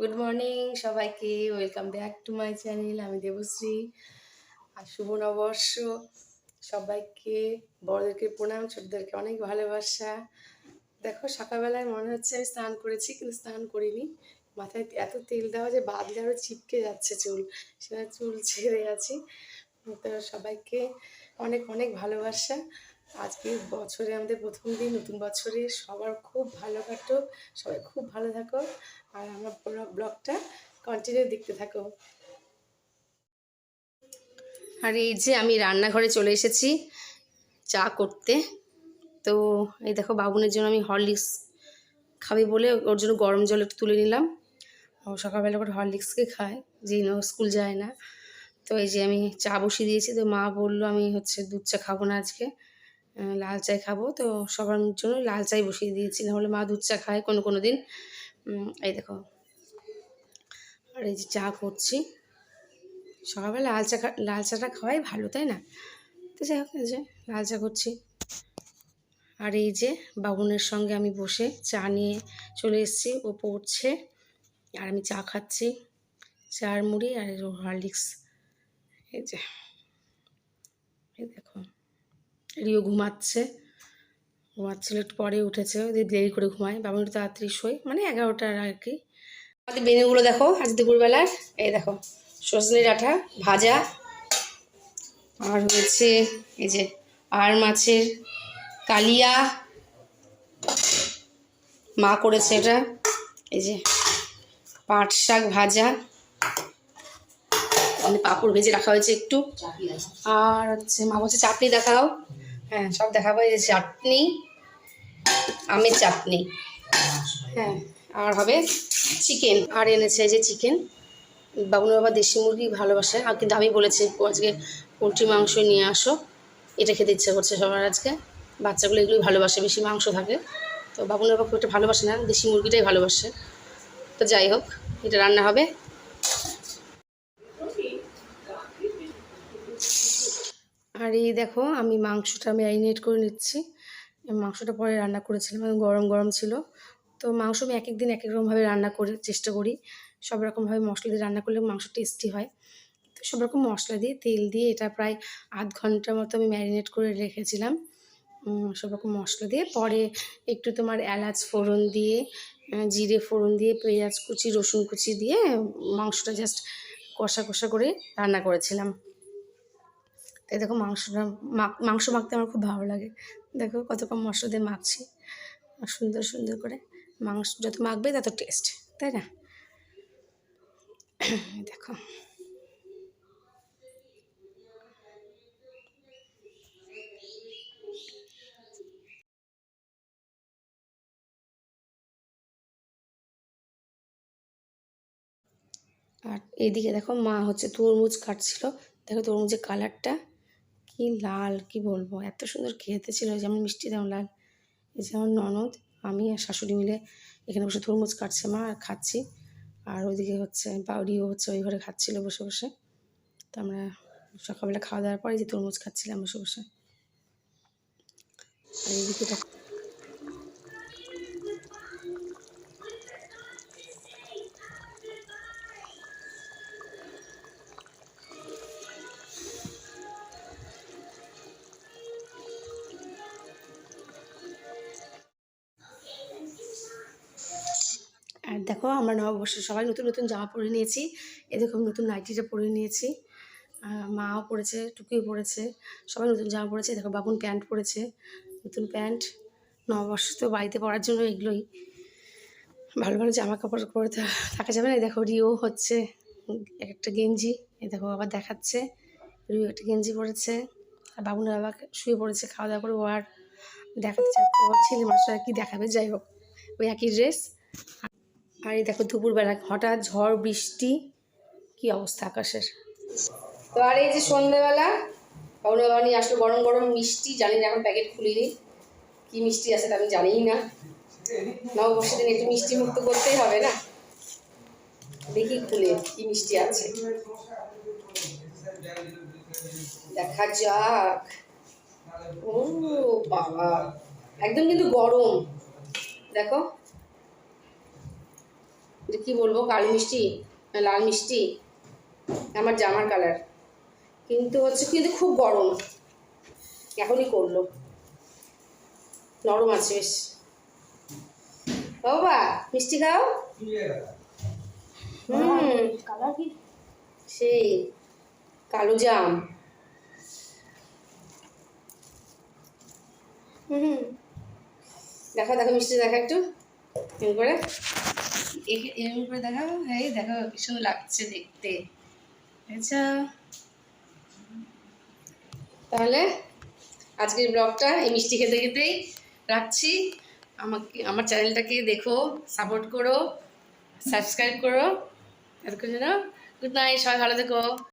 Good morning সবাইকে। Welcome back to my channel আমি দেবশ্রী। আর শুভ নববর্ষ। সবাইকে, বড়দেরকে প্রণাম, ছোটদেরকে অনেক ভালোবাসা। দেখো, সকালবেলায় মনে হচ্ছে আমি স্নান করেছি, কিন্তু স্নান করিনি। মাথায় এত তেল দেওয়া যে বাদলে আরও চিপকে যাচ্ছে চুল। সেটা চুল ছেড়ে আছি। তো সবাইকে অনেক অনেক ভালোবাসা। আজকে বছরে আমাদের প্রথম দিন, নতুন বছরে সবার খুব ভালো কাটুক সবাই খুব ভালো থাকো। আর আমার ব্লগটা কন্টিনিউ দেখতে থাকো। আর এই যে আমি রান্নাঘরে চলে এসেছি চা করতে। তো এই দেখো বাবুনের জন্য আমি হরলিক্স খাবে বলে ওর জন্য গরম জল একটু তুলে নিলাম। ও সকালবেলা করে হরলিক্সকে খায় ও স্কুল যায় না। তো এই যে আমি চা বসিয়ে দিয়েছি, তো মা বলল আমি হচ্ছে দুধ চা খাব না আজকে। লাল চাই খাব। তো সবার জন্য লাল চাই বসিয়ে দিয়েছি, নাহলে মা দুধ চা খায় কোনো কোনো দিন। এই দেখো। আর এই যে চা করছি। সকালবেলা লাল চা লাল চাটা খাওয়াই ভালো, তাই না? তো যাই হোক যে লাল চা করছি। আর এই যে বাবুনের সঙ্গে আমি বসে চা নিয়ে চলে এসেছি, ও পড়ছে। আর আমি চা খাচ্ছি, চার মুড়ি আর হরলিক্স। এই যে, এই দেখো। রিও ঘুমাচ্ছে। ঘুমাচ্ছিল একটু পরে উঠেছে, ওদের দেরি করে ঘুমায়। বাবুন একটু তাড়াতাড়ি শোয় মানে এগারোটার আর কি। আমাদের মেনুগুলো দেখো, আজ দুপুরবেলার। এই দেখো, সজনে ডাঁটা, ভাজা। আর হয়েছে এই যে আর মাছের কালিয়া। মা করেছে এটা। এই যে পাট শাক ভাজা। মানে পাঁপড় ভেজে রাখা হয়েছে একটু। আর হচ্ছে মা বলছে চাপড়ি দেখাও। হ্যাঁ সব দেখাবো এই যে চাটনি, আমের চাটনি। হ্যাঁ আর হবে চিকেন আর এনেছে যে চিকেন বাবুন বাবা দেশি মুরগি ভালোবাসে। আর কিন্তু আমি বলেছি আজকে পোলট্রি মাংস নিয়ে আসো। এটা খেতে ইচ্ছে করছে সবার আজকে। বাচ্চাগুলো এগুলোই ভালোবাসে, বেশি মাংস থাকে। তো বাবুন বাবা খুব একটা ভালোবাসে না, দেশি মুরগিটাই ভালোবাসে। তো যাই হোক, এটা রান্না হবে। আর এই দেখো, আমি মাংসটা ম্যারিনেট করে নিচ্ছি। মাংসটা পরে রান্না করেছিলাম গরম গরম ছিল। তো মাংস আমি এক এক দিন এক এক রকমভাবে রান্না করে, চেষ্টা করি। সব রকমভাবে মশলা দিয়ে রান্না করলে মাংস টেস্টি হয়। তো সব রকম মশলা দিয়ে, তেল দিয়ে এটা প্রায় আধ ঘণ্টার মতো আমি ম্যারিনেট করে রেখেছিলাম। সব রকম মশলা দিয়ে। পরে একটু তোমার এলাচ ফোড়ন দিয়ে জিরে ফোড়ন দিয়ে, পেঁয়াজ কুচি, রসুন কুচি দিয়ে মাংসটা জাস্ট কষা কষা করে রান্না করেছিলাম। তাই দেখো মাংসটা মাংস মাখতে আমার খুব ভালো লাগে। দেখো কত কম মশলা দিয়ে মাখছি। সুন্দর সুন্দর করে মাংস যত মাখবে তত টেস্ট তাই না? দেখো। আর এদিকে দেখো মা হচ্ছে তরমুজ কাটছিল। দেখো তরমুজের কালারটা কি লাল, কি বলব? এত সুন্দর খেতে ছিল, যেমন মিষ্টি, তেমন লাল। এই যে আমার ননদ, আমি আর শাশুড়ি মিলে এখানে বসে তরমুজ কাটছে মা, আর খাচ্ছি। আর ওইদিকে হচ্ছে বাউরিও হচ্ছে ওই ঘরে খাচ্ছিল বসে বসে। তো আমরা সকালবেলা খাওয়া দাওয়ার পরে যে তরমুজ খাচ্ছিলাম বসে বসে। আর এইদিকে দেখো আমরা নববর্ষে সবাই নতুন নতুন জামা পরে নিয়েছি। এরকম নতুন নাইটিটা পরে নিয়েছি। মাও পরেছে, টুকিও পরেছে, সবাই নতুন জামা পরেছে। দেখো বাবুন প্যান্ট পরেছে, নতুন প্যান্ট। নববর্ষ তো বাড়িতে পরার জন্য এগুলোই। ভালো ভালো জামা কাপড় পরে থাকা যাবে না। দেখো রিও হচ্ছে এক একটা গেঞ্জি। এ দেখো আবার দেখাচ্ছে, রিও একটা গেঞ্জি পরেছে। আর বাবুনের বাবা শুয়ে পড়েছে, খাওয়া দাওয়া করে ও আর দেখাতে ছেলে মানুষরা কি দেখাবে? যাই হোক, ওই একই ড্রেস আর এই দেখো দুপুরবেলা হঠাৎ ঝড়, বৃষ্টি, কি অবস্থা আকাশের? তো আর এই যে সন্ধ্যেবেলা নিয়ে আসলো গরম গরম মিষ্টি, জানি না এখন প্যাকেট খুলিনি। কি মিষ্টি আছে তা আমি জানিই না। নববর্ষের দিন একটু মিষ্টি মুক্ত করতেই হবে না? দেখি খুলে কি মিষ্টি আছে। দেখা যাক। ও বাবা, একদম কিন্তু গরম। দেখো এটা কী বলব কালো মিষ্টি লাল মিষ্টি আমার জামার কালার কিন্তু হচ্ছে কিন্তু খুব গরম। এখনই করল। নরম আছে বেশ। বাবা মিষ্টি খাও? হুম। কালার কি? সেই কালো জাম। হুম। দেখো দেখো মিষ্টি দেখা একটু। করে এরকম দেখা কি সুন্দর লাগছে দেখতে। আচ্ছা। তাহলে আজকের ব্লগটা এই মিষ্টি খেতে খেতেই রাখছি। আমাকে, আমার চ্যানেলটাকে দেখো সাপোর্ট করো সাবস্ক্রাইব করো। এতক্ষণ যেন গুড নাইট, সবাই ভালো থেকো।